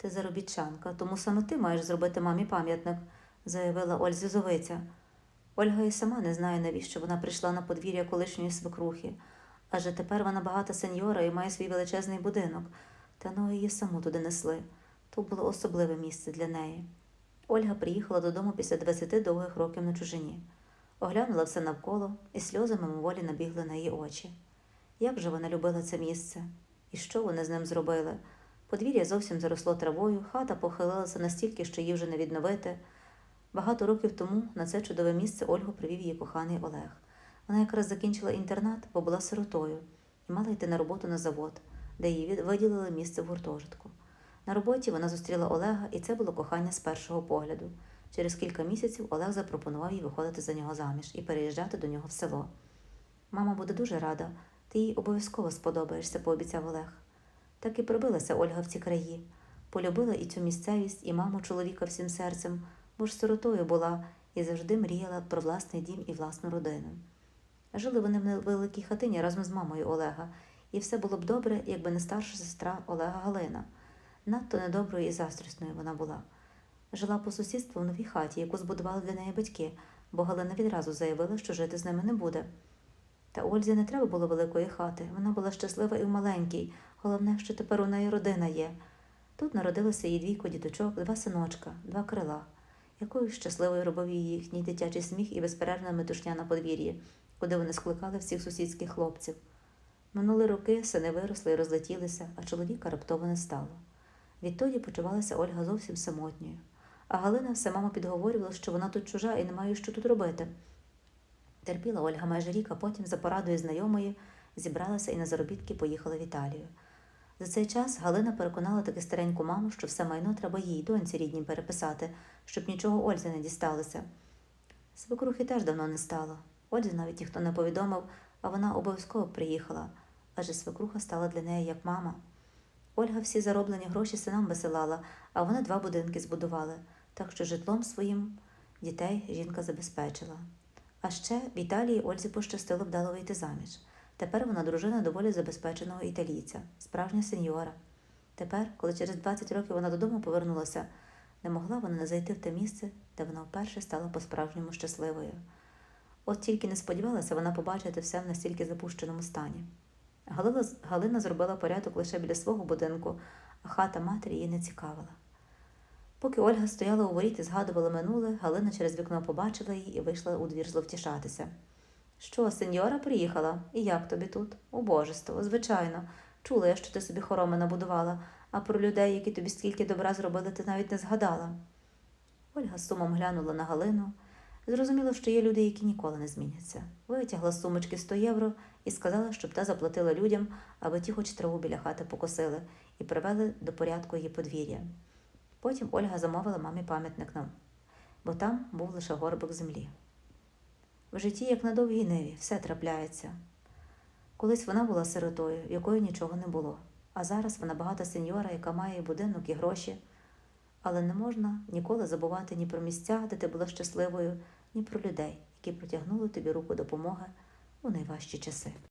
Ти заробітчанка, тому саме ти маєш зробити мамі пам'ятник, заявила Ользі Зовиця. Ольга і сама не знає, навіщо вона прийшла на подвір'я колишньої свекрухи. Адже тепер вона багата сеньора і має свій величезний будинок, та ноги її саму туди несли. То було особливе місце для неї. Ольга приїхала додому після 20 довгих років на чужині. Оглянула все навколо, і сльози мимоволі набігли на її очі. Як же вона любила це місце? І що вони з ним зробили? Подвір'я зовсім заросло травою, хата похилилася настільки, що її вже не відновити. Багато років тому на це чудове місце Ольгу привів її коханий Олег. Вона якраз закінчила інтернат, бо була сиротою, і мала йти на роботу на завод, де від- виділили місце в гуртожитку. На роботі вона зустріла Олега, і це було кохання з першого погляду. Через кілька місяців Олег запропонував їй виходити за нього заміж і переїжджати до нього в село. Мама буде дуже рада, ти їй обов'язково сподобаєшся, пообіцяв Олег. Так і прибилася Ольга в ці краї. Полюбила і цю місцевість, і маму чоловіка всім серцем, бо ж сиротою була і завжди мріяла про власний дім і власну родину. Жили вони в невеликій хатині разом з мамою Олега, і все було б добре, якби не старша сестра Олега Галина. Надто недоброю і заздрісною вона була. Жила по сусідству в новій хаті, яку збудували для неї батьки, бо Галина відразу заявила, що жити з ними не буде. Та Ользі не треба було великої хати. Вона була щаслива і в маленькій. Головне, що тепер у неї родина є. Тут народилося їй двійко діточок, два синочка, два крила. Якою щасливою робив її їхній дитячий сміх і безперервна метушня на подвір'ї, куди вони скликали всіх сусідських хлопців. Минули роки, сини виросли і розлетілися, а чоловіка раптово не стало. Відтоді почувалася Ольга зовсім самотньою. А Галина все мама підговорювала, що вона тут чужа і не має що тут робити. Терпіла Ольга майже рік, а потім, за порадою знайомої, зібралася і на заробітки поїхала в Італію. За цей час Галина переконала таки стареньку маму, що все майно треба їй, доньці рідній переписати, щоб нічого Ользі не дісталося. Свекрухи теж давно не стало. Ользі навіть ніхто не повідомив, а вона обов'язково приїхала, адже свекруха стала для неї як мама. Ольга всі зароблені гроші синам висилала, а вони два будинки збудували, так що житлом своїм дітей жінка забезпечила. А ще в Італії Ользі пощастило вдало вийти заміж. Тепер вона дружина доволі забезпеченого італійця, справжня сеньора. Тепер, коли через 20 років вона додому повернулася, не могла вона не зайти в те місце, де вона вперше стала по-справжньому щасливою. От тільки не сподівалася вона побачити все в настільки запущеному стані. Галина, зробила порядок лише біля свого будинку, а хата матері її не цікавила. Поки Ольга стояла у воріт і згадувала минуле, Галина через вікно побачила її і вийшла у двір зловтішатися. Що, сеньора приїхала? І як тобі тут? Убожество, звичайно. Чула я, що ти собі хороми набудувала, а про людей, які тобі стільки добра зробили, ти навіть не згадала. Ольга сумом глянула на Галину. Зрозуміло, що є люди, які ніколи не зміняться. Витягла з сумочки 100 євро і сказала, щоб та заплатила людям, аби ті хоч траву біля хати покосили і привели до порядку її подвір'я. Потім Ольга замовила мамі пам'ятник нам, бо там був лише горбик землі. В житті, як на довгій ниві, все трапляється. Колись вона була сиротою, якої нічого не було, а зараз вона багата сеньора, яка має і будинок і гроші. Але не можна ніколи забувати ні про місця, де ти була щасливою, ні про людей, які протягнули тобі руку допомоги у найважчі часи.